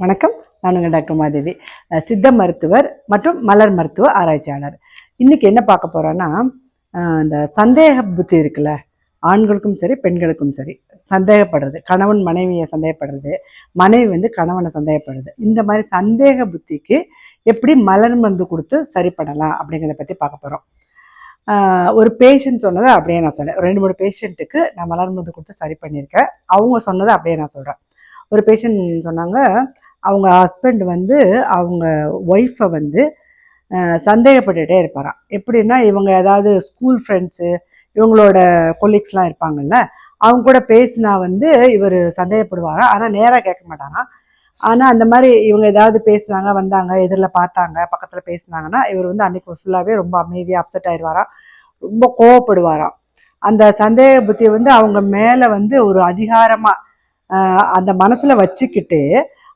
வணக்கம். நான் உங்கள் டாக்டர் மாதேவி சித்த மருத்துவர் மற்றும் மலர் மருத்துவ ஆராய்ச்சியாளர். இன்றைக்கி என்ன பார்க்க போகிறோன்னா இந்த சந்தேக புத்தி இருக்குல்ல ஆண்களுக்கும் சரி பெண்களுக்கும் சரி சந்தேகப்படுறது கணவன் மனைவியை சந்தேகப்படுறது மனைவி வந்து கணவனை சந்தேகப்படுறது. இந்த மாதிரி சந்தேக புத்திக்கு எப்படி மலர் மருந்து கொடுத்து சரி பண்ணலாம் அப்படிங்கிறத பற்றி பார்க்க போகிறோம் ஒரு பேஷண்ட் சொன்னதை அப்படியே நான் சொன்னேன் ரெண்டு மூணு பேஷண்ட்டுக்கு நான் மலர் மருந்து கொடுத்து சரி பண்ணியிருக்கேன். அவங்க சொன்னதை அப்படியே நான் சொல்கிறேன் ஒரு பேஷண்ட் சொன்னாங்க அவங்க ஹஸ்பண்ட் வந்து அவங்க ஒய்ஃபை வந்து சந்தேகப்பட்டுகிட்டே இருப்பாராம். எப்படின்னா இவங்க ஏதாவது ஸ்கூல் ஃப்ரெண்ட்ஸு இவங்களோட கொலீக்ஸ்லாம் இருப்பாங்கல்ல அவங்க கூட பேசினா வந்து இவர் சந்தேகப்படுவாராம் ஆனால் நேராக கேட்க மாட்டாராம். ஆனால் அந்த மாதிரி இவங்க ஏதாவது பேசுனாங்க வந்தாங்க எதிரில் பார்த்தாங்க பக்கத்தில் பேசுனாங்கன்னா இவர் வந்து அன்னைக்கு ஃபுல்லாகவே ரொம்ப அமைதியாக அப்செட் ஆயிடுவாராம் ரொம்ப கோவப்படுவாராம். அந்த சந்தேக புத்தியை வந்து அவங்க மேலே வந்து ஒரு அதிகாரமாக அந்த மனசில் வச்சுக்கிட்டு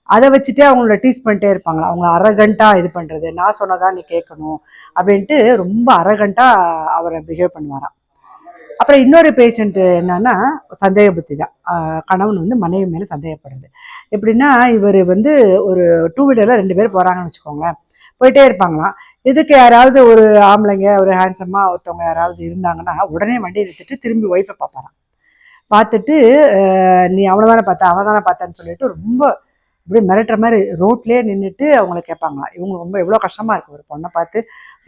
அதை வச்சுட்டே அவங்கள டீஸ் பண்ணிட்டே இருப்பாங்களா? அவங்க அரகண்ட்டாக இது பண்ணுறது நான் சொன்னதான் நீ கேட்கணும் அப்படின்ட்டு ரொம்ப அரகண்ட்டாக அவரை பிஹேவ் பண்ணுவாராம். அப்புறம் இன்னொரு பேஷண்ட்டு என்னன்னா சந்தேக புத்தி தான். கணவன் வந்து மனைவி மேலே சந்தேகப்படுறது. எப்படின்னா இவர் வந்து ஒரு டூ வீலரில் ரெண்டு பேர் போகிறாங்கன்னு வச்சுக்கோங்களேன். போயிட்டே இருப்பாங்களாம். இதுக்கு யாராவது ஒரு ஆம்பளைங்க ஒரு ஹேண்ட்ஸமாக ஒருத்தவங்க யாராவது இருந்தாங்கன்னா உடனே வண்டி நிறுத்திட்டு திரும்பி ஒய்ஃபை பார்ப்பாராம். பார்த்துட்டு நீ அவனை தானே பார்த்த அவன் தானே பார்த்தேன்னு சொல்லிட்டு ரொம்ப இப்படி மிரட்டுற மாதிரி ரோட்லேயே நின்றுட்டு அவங்கள கேட்பாங்களாம். இவங்க ரொம்ப எவ்வளோ கஷ்டமாக இருக்கும் ஒரு பொண்ணை பார்த்து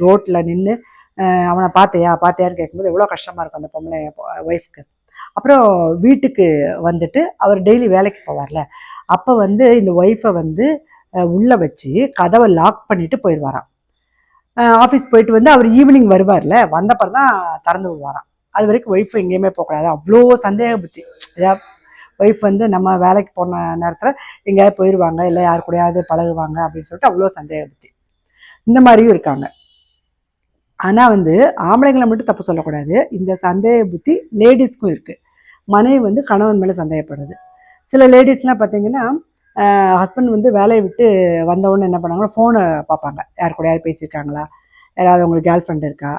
ரோட்டில் நின்று அவனை பார்த்தியா பார்த்தியான்னு கேட்கும்போது எவ்வளோ கஷ்டமாக இருக்கும் அந்த பொம்பளை ஒய்ஃப்க்கு அப்புறம் வீட்டுக்கு வந்துட்டு அவர் டெய்லி வேலைக்கு போவார்ல. அப்போ வந்து இந்த ஒய்ஃபை வந்து உள்ளே வச்சு கதவை லாக் பண்ணிட்டு போயிடுவாராம். ஆஃபீஸ் போயிட்டு வந்து அவர் ஈவினிங் வருவார்ல. வந்தப்பறம் தான் திறந்து விடுவாராம். அது வரைக்கும் ஒய்ஃப் எங்கேயுமே போகக்கூடாது. அவ்வளோ சந்தேக புத்தி. ஏதாவது ஒய்ஃப் வந்து நம்ம வேலைக்கு போன நேரத்தில் எங்கேயாவது போயிடுவாங்க இல்லை யார் கூடயாவது பழகுவாங்க அப்படின்னு சொல்லிட்டு அவ்வளோ சந்தேகப்படுத்தி புத்தி இந்த மாதிரியும் இருக்காங்க. ஆனால் வந்து ஆம்பளைங்களை மட்டும் தப்பு சொல்லக்கூடாது. இந்த சந்தேக புத்தி லேடிஸ்க்கும் இருக்குது மனைவி வந்து கணவன் மேலே சந்தேகப்படுறது சில லேடிஸ்லாம் பார்த்தீங்கன்னா ஹஸ்பண்ட் வந்து வேலையை விட்டு வந்தவுடனே என்ன பண்ணாங்கன்னா ஃபோனை பார்ப்பாங்க. யார் கூடயாவது பேசியிருக்காங்களா? யாராவது அவங்களுக்கு கேர்ள் ஃப்ரெண்ட் இருக்கா?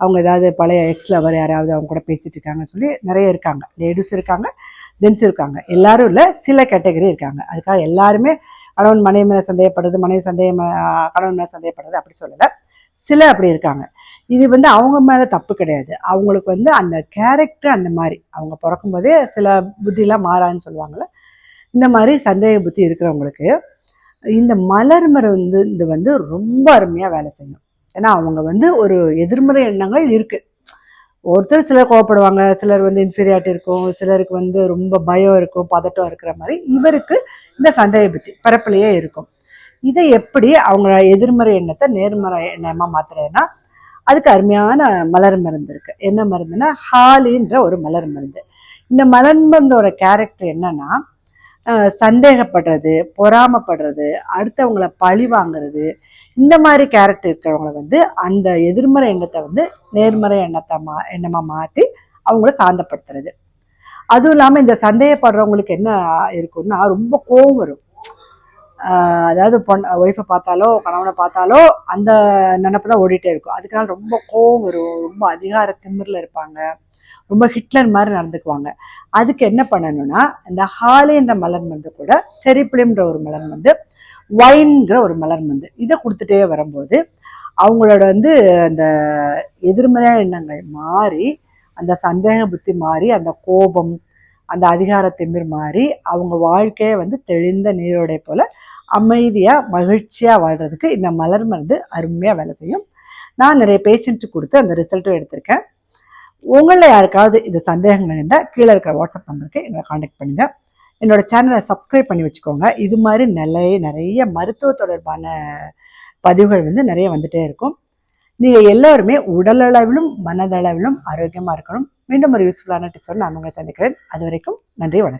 அவங்க ஏதாவது பழைய எக்ஸ் லவர் யாராவது அவங்க கூட பேசிகிட்டு இருக்காங்கன்னு சொல்லி நிறைய இருக்காங்க. லேடிஸ் இருக்காங்க. ஜென்ஸ் இருக்காங்க. எல்லாரும் இல்லை சில கேட்டகரி இருக்காங்க. அதுக்காக எல்லாருமே கணவன் மனைவி மேலே சந்தேகப்படுறது மனைவி சந்தேகம் கணவன் மேலே சந்தேகப்படுறது அப்படி சொல்லலை. சில அப்படி இருக்காங்க. இது வந்து அவங்க மேலே தப்பு கிடையாது. அவங்களுக்கு வந்து அந்த கேரக்டர் அந்த மாதிரி. அவங்க பிறக்கும் போதே சில புத்திலாம் மாறான்னு சொல்லுவாங்கள்ல இந்த மாதிரி சந்தேக புத்தி இருக்கிறவங்களுக்கு இந்த மலர் வந்து இது வந்து ரொம்ப அருமையாக வேலை செய்யும். ஏன்னா அவங்க வந்து ஒரு எதிர்மறை எண்ணங்கள் இருக்குது ஒருத்தர் சிலர் கோவப்படுவாங்க சிலர் வந்து இன்ஃபீரியாரிட்டி இருக்கும் சிலருக்கு வந்து ரொம்ப பயம் இருக்கும் பதட்டம் இருக்கிற மாதிரி. இவருக்கு இந்த சந்தேக புத்தி பரப்பிலேயே இருக்கும். இதை எப்படி அவங்க எதிர்மறை எண்ணத்தை நேர்மறை எண்ணமாக மாத்துறதுன்னா அதுக்கு அருமையான மலர் மருந்து இருக்கு. என்ன மருந்துன்னா ஹாலின்ற ஒரு மலர் மருந்து. இந்த மலர் மருந்தோட கேரக்டர் என்னன்னா சந்தேகப்படுறது பொறாமப்படுறது அடுத்தவங்களை பழி வாங்குறது இந்த மாதிரி கேரக்டர் இருக்கிறவங்கள வந்து அந்த எதிர்மறை எண்ணத்தை வந்து நேர்மறை எண்ணத்தை மா எண்ணமாக மாற்றி அவங்கள சாந்தப்படுத்துறது. அதுவும் இல்லாமல் இந்த சந்தேகப்படுறவங்களுக்கு என்ன இருக்கும்னா ரொம்ப கோவம் வரும். அதாவது பொண் ஒய்ஃபை பார்த்தாலோ கணவனை பார்த்தாலோ அந்த நினப்பு தான் ஓடிட்டே இருக்கும். அதுக்கனால ரொம்ப கோவம் வரும். ரொம்ப அதிகார திமிரில் இருப்பாங்க. ரொம்ப ஹிட்லர் மாதிரி நடந்துக்குவாங்க. அதுக்கு என்ன பண்ணணும்னா இந்த ஹாலின்ற மலர் வந்து கூட செரிப்பிளின்ற ஒரு மலர் வந்து ஒயின்கிற ஒரு மலர் மருந்து இதை கொடுத்துட்டே வரும்போது அவங்களோட வந்து அந்த எதிர்மறையான எண்ணங்கள் மாறி அந்த சந்தேக புத்தி மாறி அந்த கோபம் அந்த அதிகார திமிர் மாறி அவங்க வாழ்க்கையை வந்து தெளிந்த நீரோடை போல அமைதியாக மகிழ்ச்சியாக வாழ்கிறதுக்கு இந்த மலர் மருந்து அருமையாக வேலை செய்யும். நான் நிறைய பேஷண்ட்டு கொடுத்து அந்த ரிசல்ட்டும் எடுத்திருக்கேன். உங்களில் யாருக்காவது இந்த சந்தேகங்கள் இருந்தால் கீழே இருக்கிற வாட்ஸ்அப் நம்பருக்கு எங்களை காண்டாக்ட் பண்ணுங்கள் என்னோட சேனலை சப்ஸ்கிரைப் பண்ணி வச்சுக்கோங்க. இது மாதிரி நிறைய நிறைய மருத்துவ தொடர்பான பதிவுகள் வந்து நிறைய வந்துகிட்டே இருக்கும். நீங்கள் எல்லோருமே உடலளவிலும் மனதளவிலும் ஆரோக்கியமாக இருக்கணும். மீண்டும் ஒரு யூஸ்ஃபுல்லான டிப்ஸோடு நான் உங்களை சந்திக்கிறேன். அது வரைக்கும் நன்றி வணக்கம்.